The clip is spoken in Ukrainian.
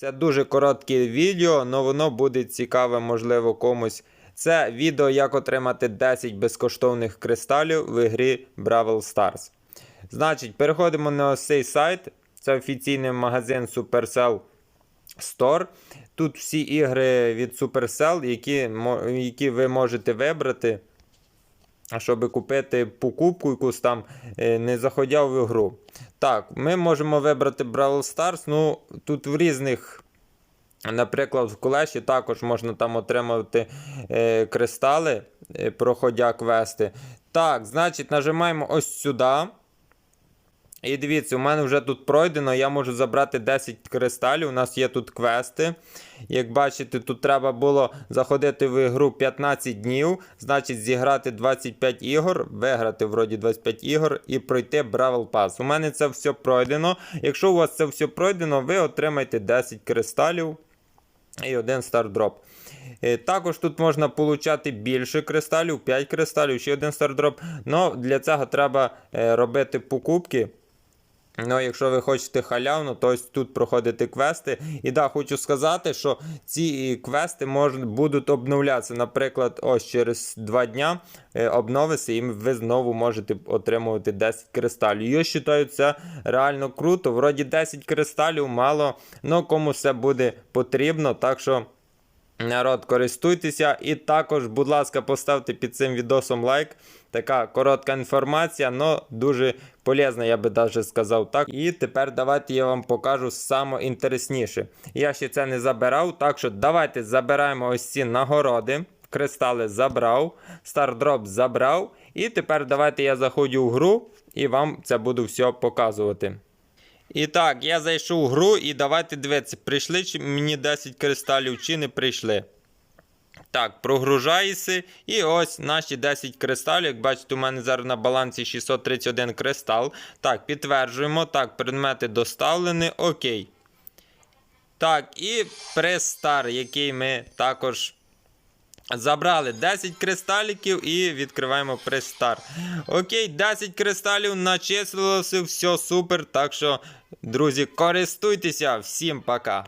Це дуже коротке відео, але воно буде цікаве, можливо, комусь. Це відео, як отримати 10 безкоштовних кристалів в ігрі Brawl Stars. Значить, переходимо на ось цей сайт. Це офіційний магазин Supercell Store. Тут всі ігри від Supercell, які, які ви можете вибрати, щоб купити покупку якусь там, е, не заходя в ігру. Так, ми можемо вибрати Brawl Stars. Ну, тут в різних. Наприклад, в Кулеші також можна там отримати е, кристали, е, проходя квести. Так, значить, нажимаємо ось сюди. І дивіться, у мене вже тут пройдено, я можу забрати 10 кристалів. У нас є тут квести. Як бачите, тут треба було заходити в ігру 15 днів, значить зіграти 25 ігор, виграти вроді 25 ігор і пройти Бравл Пас. У мене це все пройдено. Якщо у вас це все пройдено, ви отримаєте 10 кристалів і один стардроп. Е, Також тут можна получати більше кристалів, 5 кристалів, ще один стардроп. Но для цього треба е, робити покупки. Ну, якщо ви хочете халявно, то ось тут проходити квести. І да, хочу сказати, що ці квести можуть, будуть обновлятися. Наприклад, ось через 2 дня е, обновиться, і ви знову можете отримувати 10 кристалів. Я вважаю, це реально круто. Вроді 10 кристалів мало, але кому це буде потрібно. Так що. Народ, користуйтеся. І також, будь ласка, поставте під цим відосом лайк. Така коротка інформація, але дуже полезна, я би навіть сказав так. І тепер давайте я вам покажу саме. Я ще це не забирав, так що давайте забираємо ось ці нагороди. Кристали забрав, стардроп забрав. І тепер давайте я заходжу в гру і вам це буду все показувати. І так, я зайшов в гру і давайте дивитися, прийшли чи мені 10 кристалів, чи не прийшли. Так, прогружаєшся. І ось наші 10 кристалів. Як бачите, у мене зараз на балансі 631 кристал. Так, підтверджуємо. Так, предмети доставлені. Окей. Так, і прес-стар, який ми також забрали 10 кристаліків і відкриваємо прес-стар. Окей, 10 кристалів начислилося, все супер. Так що, друзі, користуйтеся. Всім пока.